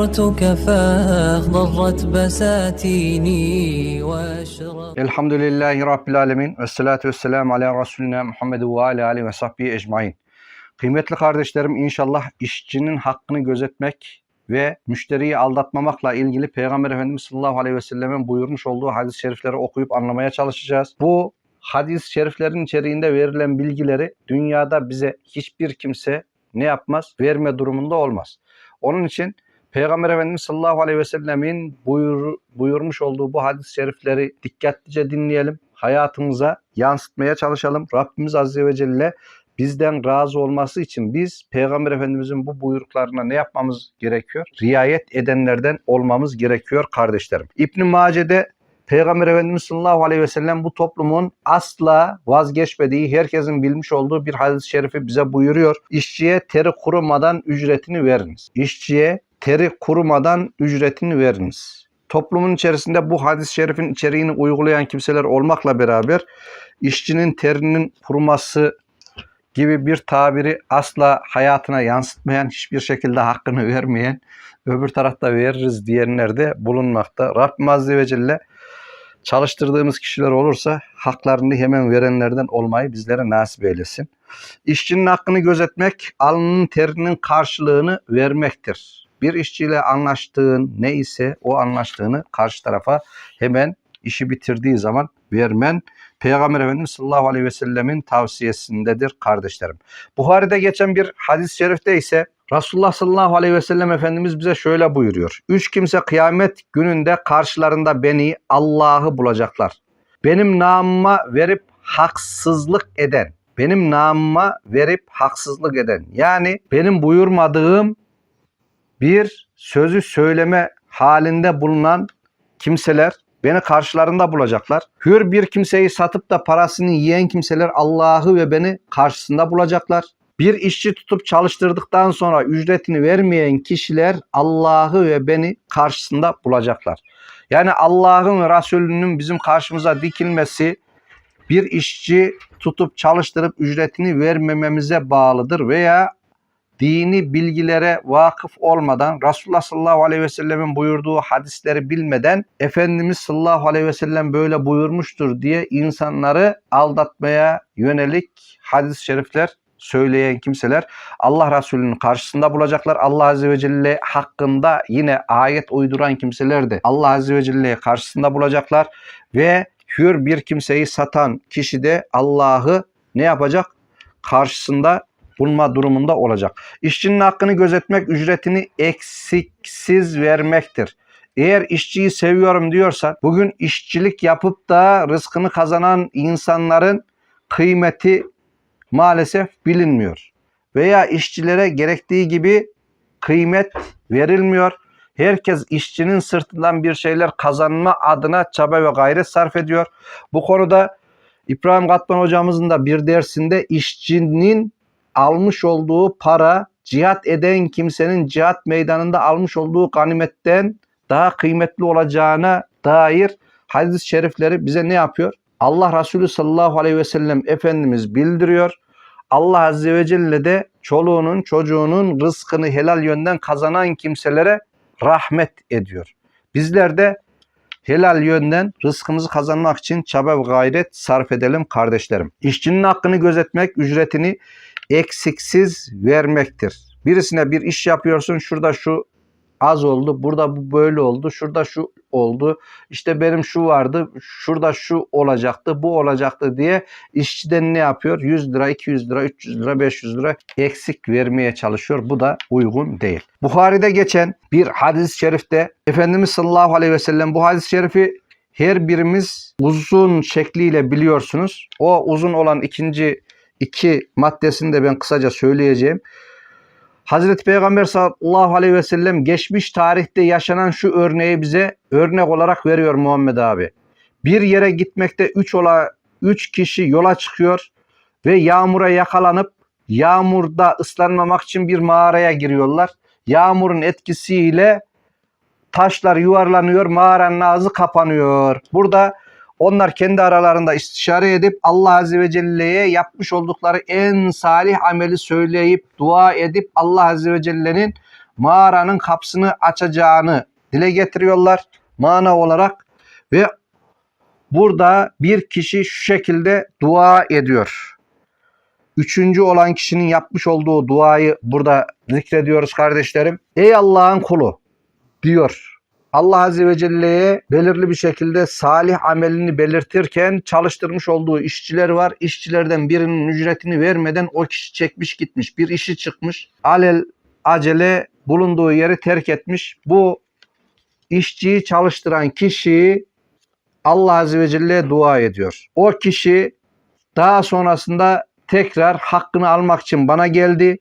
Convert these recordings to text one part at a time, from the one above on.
صرتك فاخضرت بساتيني واشرق Elhamdülillahi Rabbil Alemin ve salatu ve selamu ala Resulina Muhammed ve ala alihi ve sahbihi ecmain. Kıymetli kardeşlerim inşallah işçinin hakkını gözetmek ve müşteriyi aldatmamakla ilgili Peygamber Efendimiz sallallahu aleyhi ve sellemin buyurmuş olduğu hadis-i şerifleri okuyup anlamaya çalışacağız. Bu hadis-i şeriflerin içeriğinde verilen bilgileri dünyada bize hiçbir kimse ne yapmaz? Verme durumunda olmaz. Onun için Peygamber Efendimiz sallallahu aleyhi ve sellemin buyur, buyurmuş olduğu bu hadis-i şerifleri dikkatlice dinleyelim. Hayatımıza yansıtmaya çalışalım. Rabbimiz Azze ve Celle bizden razı olması için biz Peygamber Efendimizin bu buyruklarına ne yapmamız gerekiyor? Riayet edenlerden olmamız gerekiyor kardeşlerim. İbn-i Mace'de Peygamber Efendimiz sallallahu aleyhi ve sellem bu toplumun asla vazgeçmediği, herkesin bilmiş olduğu bir hadis-i şerifi bize buyuruyor. İşçiye teri kurumadan ücretini veriniz. İşçiye teri kurumadan ücretini veriniz. Toplumun içerisinde bu hadis-i şerifin içeriğini uygulayan kimseler olmakla beraber işçinin terinin kuruması gibi bir tabiri asla hayatına yansıtmayan, hiçbir şekilde hakkını vermeyen, öbür tarafta veririz diyenler de bulunmakta. Rabbim Azze ve Celle çalıştırdığımız kişiler olursa haklarını hemen verenlerden olmayı bizlere nasip eylesin. İşçinin hakkını gözetmek, alnının terinin karşılığını vermektir. Bir işçiyle anlaştığın ne ise o anlaştığını karşı tarafa hemen işi bitirdiği zaman vermen Peygamber Efendimiz sallallahu aleyhi ve sellemin tavsiyesindedir kardeşlerim. Buhari'de geçen bir hadis-i şerifte ise Resulullah sallallahu aleyhi ve sellem Efendimiz bize şöyle buyuruyor. Üç kimse kıyamet gününde karşılarında beni Allah'ı bulacaklar. Benim namıma verip haksızlık eden, benim namıma verip haksızlık eden. Yani benim buyurmadığım bir sözü söyleme halinde bulunan kimseler beni karşılarında bulacaklar. Hür bir kimseyi satıp da parasını yiyen kimseler Allah'ı ve beni karşısında bulacaklar. Bir işçi tutup çalıştırdıktan sonra ücretini vermeyen kişiler Allah'ı ve beni karşısında bulacaklar. Yani Allah'ın ve Resulünün bizim karşımıza dikilmesi bir işçi tutup çalıştırıp ücretini vermememize bağlıdır veya dini bilgilere vakıf olmadan Resulullah sallallahu aleyhi ve sellemin buyurduğu hadisleri bilmeden Efendimiz sallallahu aleyhi ve sellem böyle buyurmuştur diye insanları aldatmaya yönelik hadis-i şerifler söyleyen kimseler Allah Resulü'nün karşısında bulacaklar. Allah Azze ve Celle hakkında yine ayet uyduran kimseler de Allah Azze ve Celle'ye karşısında bulacaklar ve hür bir kimseyi satan kişi de Allah'ı ne yapacak? Karşısında bulma durumunda olacak. İşçinin hakkını gözetmek ücretini eksiksiz vermektir. Eğer işçiyi seviyorum diyorsan bugün işçilik yapıp da rızkını kazanan insanların kıymeti maalesef bilinmiyor. Veya işçilere gerektiği gibi kıymet verilmiyor. Herkes işçinin sırtından bir şeyler kazanma adına çaba ve gayret sarf ediyor. Bu konuda İbrahim Katman hocamızın da bir dersinde işçinin almış olduğu para cihat eden kimsenin cihat meydanında almış olduğu ganimetten daha kıymetli olacağına dair hadis-i şerifleri bize ne yapıyor? Allah Resulü sallallahu aleyhi ve sellem Efendimiz bildiriyor. Allah Azze ve Celle de çoluğunun çocuğunun rızkını helal yönden kazanan kimselere rahmet ediyor. Bizler de helal yönden rızkımızı kazanmak için çaba ve gayret sarf edelim kardeşlerim. İşçinin hakkını gözetmek, ücretini eksiksiz vermektir. Birisine bir iş yapıyorsun, şurada şu az oldu, burada bu böyle oldu, şurada şu oldu, işte benim şu vardı, şurada şu olacaktı, bu olacaktı diye işçiden ne yapıyor? 100 lira, 200 lira, 300 lira, 500 lira eksik vermeye çalışıyor. Bu da uygun değil. Buhari'de geçen bir hadis-i şerifte Efendimiz sallallahu aleyhi ve sellem bu hadis-i şerifi her birimiz uzun şekliyle biliyorsunuz. O uzun olan ikinci iki maddesini de ben kısaca söyleyeceğim. Hazreti Peygamber sallallahu aleyhi ve sellem geçmiş tarihte yaşanan şu örneği bize örnek olarak veriyor Muhammed abi. Bir yere gitmekte üç, ola, üç kişi yola çıkıyor ve yağmura yakalanıp yağmurda ıslanmamak için bir mağaraya giriyorlar. Yağmurun etkisiyle taşlar yuvarlanıyor, mağaranın ağzı kapanıyor. Burada onlar kendi aralarında istişare edip Allah Azze ve Celle'ye yapmış oldukları en salih ameli söyleyip dua edip Allah Azze ve Celle'nin mağaranın kapısını açacağını dile getiriyorlar mana olarak ve burada bir kişi şu şekilde dua ediyor. Üçüncü olan kişinin yapmış olduğu duayı burada zikrediyoruz kardeşlerim. Ey Allah'ın kulu diyor. Allah Azze ve Celle'ye belirli bir şekilde salih amelini belirtirken çalıştırmış olduğu işçiler var. İşçilerden birinin ücretini vermeden o kişi çekmiş gitmiş. Bir işi çıkmış. Alel acele bulunduğu yeri terk etmiş. Bu işçiyi çalıştıran kişi Allah Azze ve Celle'ye dua ediyor. O kişi daha sonrasında tekrar hakkını almak için bana geldi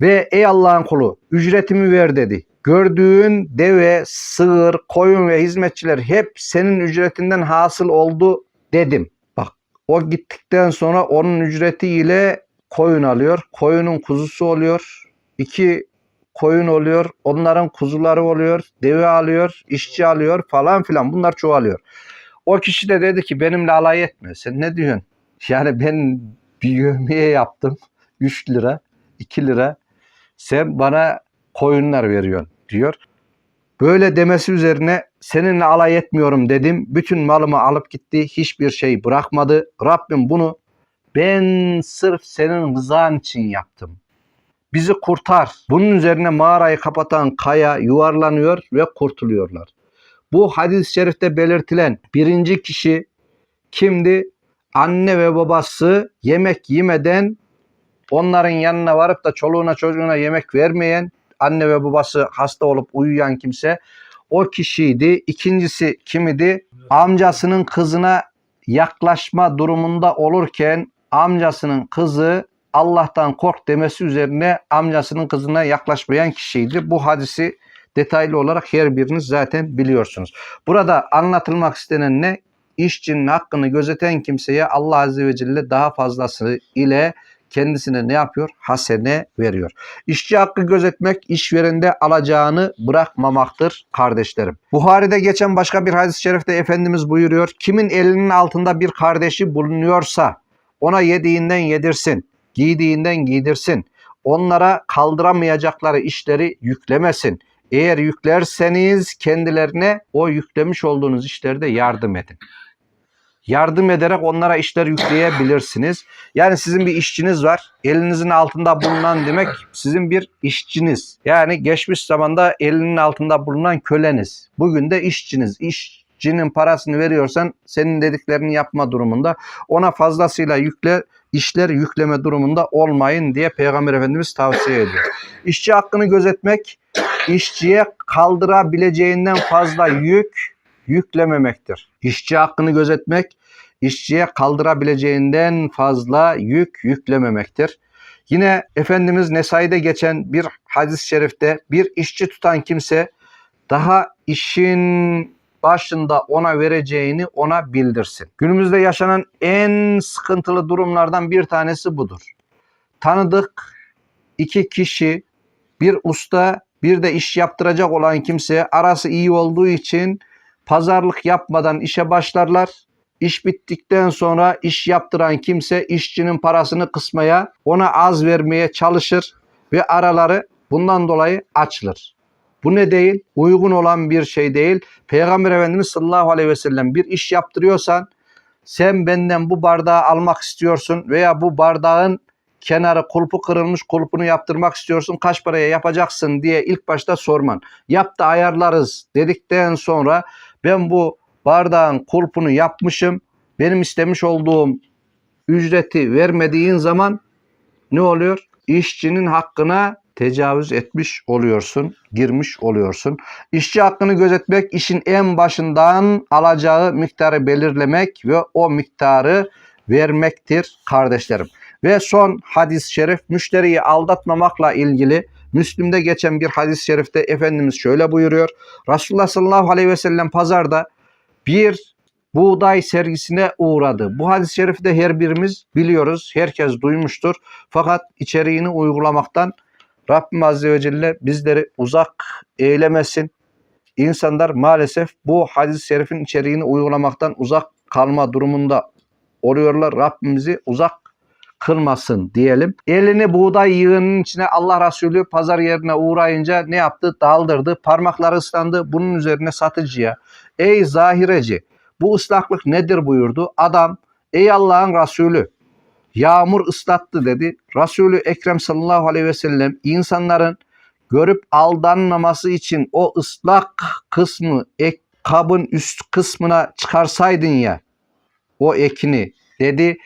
ve ey Allah'ın kulu ücretimi ver dedi. Gördüğün deve, sığır, koyun ve hizmetçiler hep senin ücretinden hasıl oldu dedim. Bak o gittikten sonra onun ücretiyle koyun alıyor. Koyunun kuzusu oluyor. İki koyun oluyor. Onların kuzuları oluyor. Deve alıyor. işçi alıyor falan filan. Bunlar çoğalıyor. O kişi de dedi ki benimle alay etme. Sen ne diyorsun? Yani ben bir yövmiye yaptım. 3 lira, 2 lira. Sen bana koyunlar veriyorsun diyor. Böyle demesi üzerine seninle alay etmiyorum dedim. Bütün malımı alıp gitti. Hiçbir şey bırakmadı. Rabbim bunu ben sırf senin rızan için yaptım. Bizi kurtar. Bunun üzerine mağarayı kapatan kaya yuvarlanıyor ve kurtuluyorlar. Bu hadis-i şerifte belirtilen birinci kişi kimdi? Anne ve babası yemek yemeden onların yanına varıp da çoluğuna çocuğuna yemek vermeyen anne ve babası hasta olup uyuyan kimse o kişiydi. İkincisi kim idi? Amcasının kızına yaklaşma durumunda olurken amcasının kızı Allah'tan kork demesi üzerine amcasının kızına yaklaşmayan kişiydi. Bu hadisi detaylı olarak her biriniz zaten biliyorsunuz. Burada anlatılmak istenen ne? İşçinin hakkını gözeten kimseye Allah Azze ve Celle daha fazlası ile kendisine ne yapıyor? Hasene veriyor. İşçi hakkı gözetmek işverende alacağını bırakmamaktır kardeşlerim. Buhari'de geçen başka bir hadis-i şerifte Efendimiz buyuruyor. Kimin elinin altında bir kardeşi bulunuyorsa ona yediğinden yedirsin, giydiğinden giydirsin. Onlara kaldıramayacakları işleri yüklemesin. Eğer yüklerseniz kendilerine o yüklemiş olduğunuz işlerde yardım edin yardım ederek onlara işler yükleyebilirsiniz. Yani sizin bir işçiniz var. Elinizin altında bulunan demek sizin bir işçiniz. Yani geçmiş zamanda elinin altında bulunan köleniz. Bugün de işçiniz. İşçinin parasını veriyorsan senin dediklerini yapma durumunda. Ona fazlasıyla yükle işler yükleme durumunda olmayın diye Peygamber Efendimiz tavsiye ediyor. İşçi hakkını gözetmek işçiye kaldırabileceğinden fazla yük yüklememektir. İşçi hakkını gözetmek, işçiye kaldırabileceğinden fazla yük yüklememektir. Yine Efendimiz Nesai'de geçen bir hadis-i şerifte bir işçi tutan kimse daha işin başında ona vereceğini ona bildirsin. Günümüzde yaşanan en sıkıntılı durumlardan bir tanesi budur. Tanıdık iki kişi bir usta bir de iş yaptıracak olan kimse arası iyi olduğu için pazarlık yapmadan işe başlarlar. İş bittikten sonra iş yaptıran kimse işçinin parasını kısmaya, ona az vermeye çalışır ve araları bundan dolayı açılır. Bu ne değil? Uygun olan bir şey değil. Peygamber Efendimiz sallallahu aleyhi ve sellem bir iş yaptırıyorsan sen benden bu bardağı almak istiyorsun veya bu bardağın kenarı kulpu kırılmış kulpunu yaptırmak istiyorsun kaç paraya yapacaksın diye ilk başta sorman. Yap da ayarlarız dedikten sonra ben bu bardağın kulpunu yapmışım. Benim istemiş olduğum ücreti vermediğin zaman ne oluyor? İşçinin hakkına tecavüz etmiş oluyorsun, girmiş oluyorsun. İşçi hakkını gözetmek, işin en başından alacağı miktarı belirlemek ve o miktarı vermektir kardeşlerim. Ve son hadis-i şerif müşteriyi aldatmamakla ilgili Müslim'de geçen bir hadis-i şerifte Efendimiz şöyle buyuruyor. Resulullah sallallahu aleyhi ve sellem pazarda bir buğday sergisine uğradı. Bu hadis-i şerifi de her birimiz biliyoruz. Herkes duymuştur. Fakat içeriğini uygulamaktan Rabbim Azze ve Celle bizleri uzak eylemesin. İnsanlar maalesef bu hadis-i şerifin içeriğini uygulamaktan uzak kalma durumunda oluyorlar. Rabbimizi uzak kılmasın diyelim. Elini buğday yığının içine Allah Resulü pazar yerine uğrayınca ne yaptı? Daldırdı. Parmakları ıslandı. Bunun üzerine satıcıya ey zahireci bu ıslaklık nedir buyurdu. Adam ey Allah'ın Resulü yağmur ıslattı dedi. Resulü Ekrem sallallahu aleyhi ve sellem insanların görüp aldanmaması için o ıslak kısmı ek kabın üst kısmına çıkarsaydın ya o ekini dedi.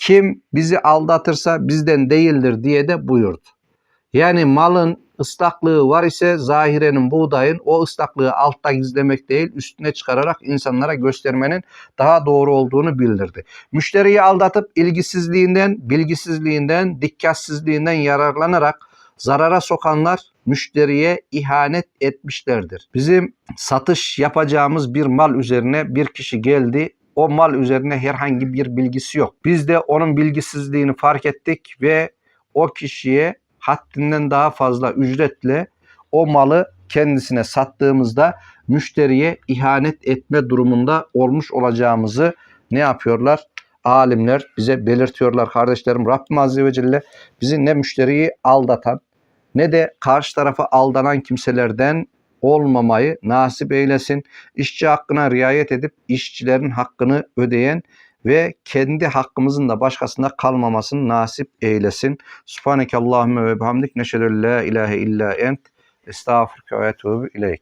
Kim bizi aldatırsa bizden değildir diye de buyurdu. Yani malın ıslaklığı var ise zahirenin buğdayın o ıslaklığı altta gizlemek değil üstüne çıkararak insanlara göstermenin daha doğru olduğunu bildirdi. Müşteriyi aldatıp ilgisizliğinden, bilgisizliğinden, dikkatsizliğinden yararlanarak zarara sokanlar müşteriye ihanet etmişlerdir. Bizim satış yapacağımız bir mal üzerine bir kişi geldi. O mal üzerine herhangi bir bilgisi yok. Biz de onun bilgisizliğini fark ettik ve o kişiye haddinden daha fazla ücretle o malı kendisine sattığımızda müşteriye ihanet etme durumunda olmuş olacağımızı ne yapıyorlar? Alimler bize belirtiyorlar kardeşlerim. Rabbim Azze ve Celle bizi ne müşteriyi aldatan ne de karşı tarafa aldanan kimselerden olmamayı nasip eylesin. İşçi hakkına riayet edip işçilerin hakkını ödeyen ve kendi hakkımızın da başkasında kalmamasını nasip eylesin. Subhaneke Allahümme ve bihamdik neşhedü en la ilahe illa ent estağfurke ve etûbü ileyk.